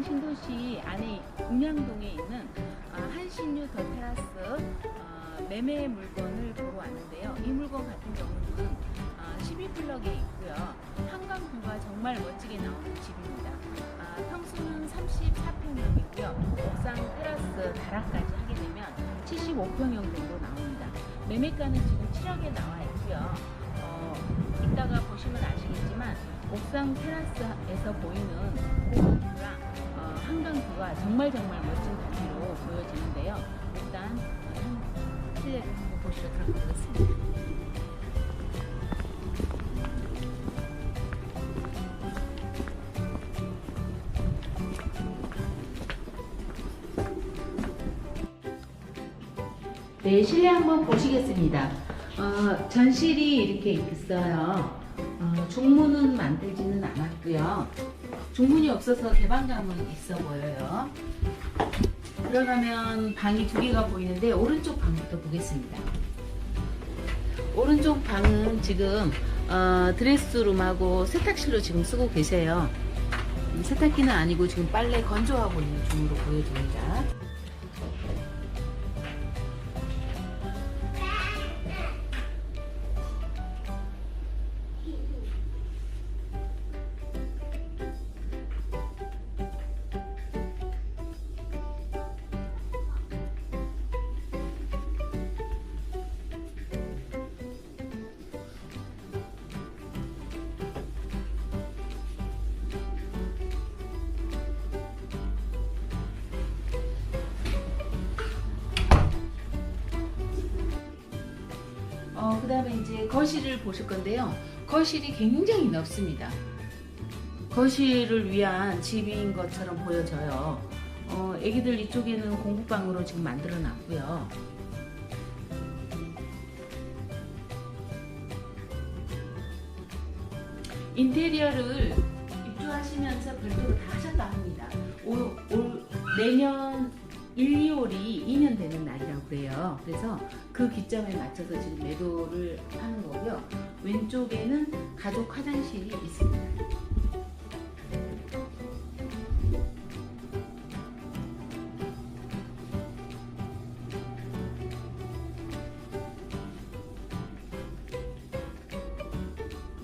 인천 신도시 안에 운양동에 있는 아, 한신유 더 테라스 아, 매매 물건을 보러 왔는데요. 이 물건 같은 경우는 아, 12블럭에 있고요. 한강뷰가 정말 멋지게 나오는 집입니다. 아, 평수는 34평형이고요. 옥상 테라스 다락까지 하게 되면 75평형 정도 나옵니다. 매매가는 지금 7억에 나와 있고요. 옥상 테라스에서 보이는 고뷰랑 어, 한강 뷰가 정말 정말 멋진 단지로 보여지는데요. 일단 어, 실내를 한번 보시러 들어가겠습니다. 네, 실내 한번 보시겠습니다. 어, 전실이 이렇게 있어요. 어, 중문은 만들지는 않았고요. 중문이 없어서 개방감은 있어 보여요. 들어가면 방이 두 개가 보이는데 오른쪽 방부터 보겠습니다. 오른쪽 방은 지금 어, 드레스룸하고 세탁실로 지금 쓰고 계세요. 음, 세탁기는 아니고 지금 빨래 건조하고 있는 중으로 보여집니다. 다음에 이제 거실을 보실 건데요. 거실이 굉장히 넓습니다. 거실을 위한 집인 것처럼 보여져요. 어, 애기들 이쪽에는 공부방으로 지금 만들어 놨고요. 인테리어를 입주하시면서 별도로 다 하셨다 합니다. 올, 올 내년 1, 2월이 2년 되는 날이라고 그래요. 그래서 그 기점에 맞춰서 지금 매도를 하는 거고요. 왼쪽에는 가족 화장실이 있습니다.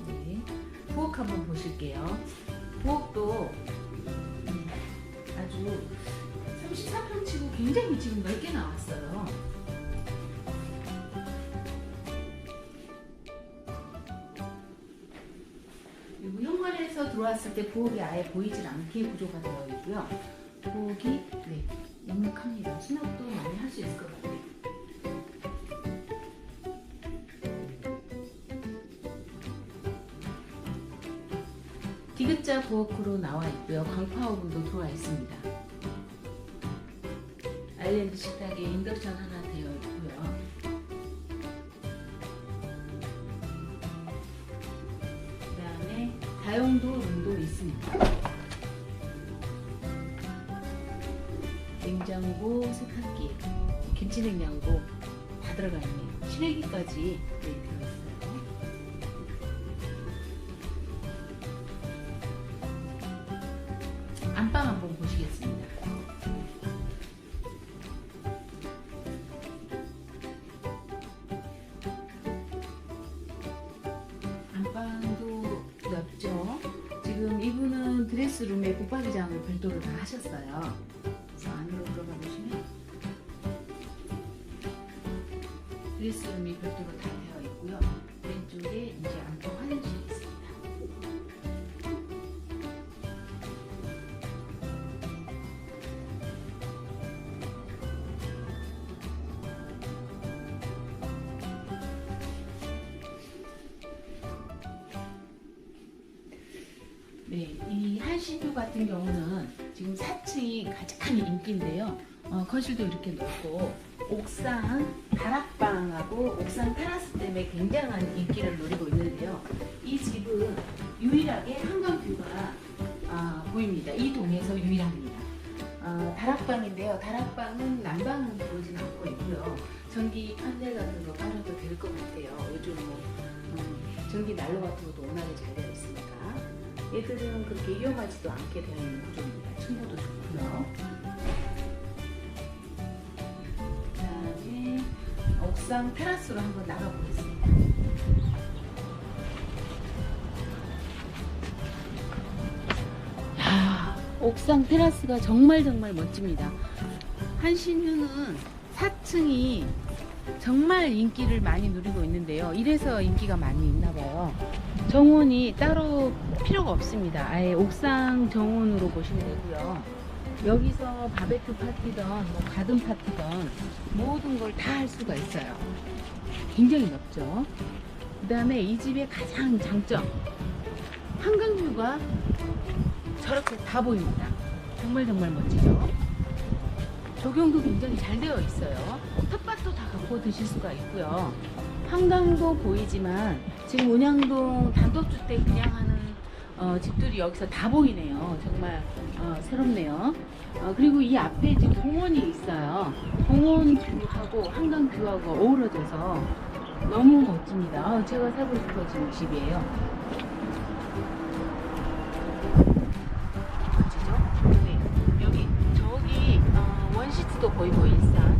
네, 부엌 한번 보실게요. 부엌도 굉장히 지금 넓게 나왔어요. 그리고 현관에서 들어왔을 때 부엌이 아예 보이질 않게 구조가 되어 있고요. 부엌이 네, 넉넉합니다. 수납도 많이 할 수 있을 것 같아요. 디귿자 부엌으로 나와 있고요. 광파 오븐도 들어와 있습니다. 아일랜드 식탁에 인덕션 하나 되어 있고요. 그 다음에 다용도 룸도 있습니다. 냉장고, 세탁기, 김치 냉장고 다 들어가 있네요. 실외기까지 네. 안방 한번 보시겠습니다. 이분은 드레스룸에 붙박이장을 별도로 다 하셨어요. 그래서 안으로 들어가 보시면 드레스룸이 별도로 다 되어 있고요. 네, 이 한신유 같은 경우는 지금 4층이 가장 인기인데요. 어, 거실도 이렇게 넓고 옥상 다락방하고 옥상 테라스 때문에 굉장한 인기를 누리고 있는데요. 이 집은 유일하게 한강뷰가 아, 보입니다. 이 동에서 유일합니다. 어, 다락방인데요. 다락방은 난방은 들어오진 않고 있고요. 전기 판넬 같은 거 깔아도 될 것 같아요. 요즘 뭐 음, 전기 난로 같은 것도 워낙에 잘 되어 있으니까. 얘들은 그렇게 위험하지도 않게 되어 있는 구조입니다. 층고도 좋고요. 그다음에 옥상 테라스로 한번 나가 보겠습니다. 야, 옥상 테라스가 정말 정말 멋집니다. 한신휴는 4층이 정말 인기를 많이 누리고 있는데요. 이래서 인기가 많이 있나 봐요. 정원이 따로 필요가 없습니다. 아예 옥상 정원으로 보시면 되고요. 여기서 바베큐 파티든 뭐 가든 파티든 모든 걸 다 할 수가 있어요. 굉장히 넓죠. 그 다음에 이 집의 가장 장점 한강뷰가 저렇게 다 보입니다. 정말 정말 멋지죠. 조경도 굉장히 잘 되어 있어요. 텃밭도 다 갖고 드실 수가 있고요. 한강도 보이지만 지금 온양동 단독주택 분양하는 어, 집들이 여기서 다 보이네요. 정말 어, 새롭네요. 어, 그리고 이 앞에 지금 공원이 있어요. 공원 뷰하고 한강 뷰하고 어우러져서 너무 멋집니다. 아, 제가 살고 싶어지는 집이에요. 멋지죠? 네. 여기 저기 어, 원시트도 보이고 있어요.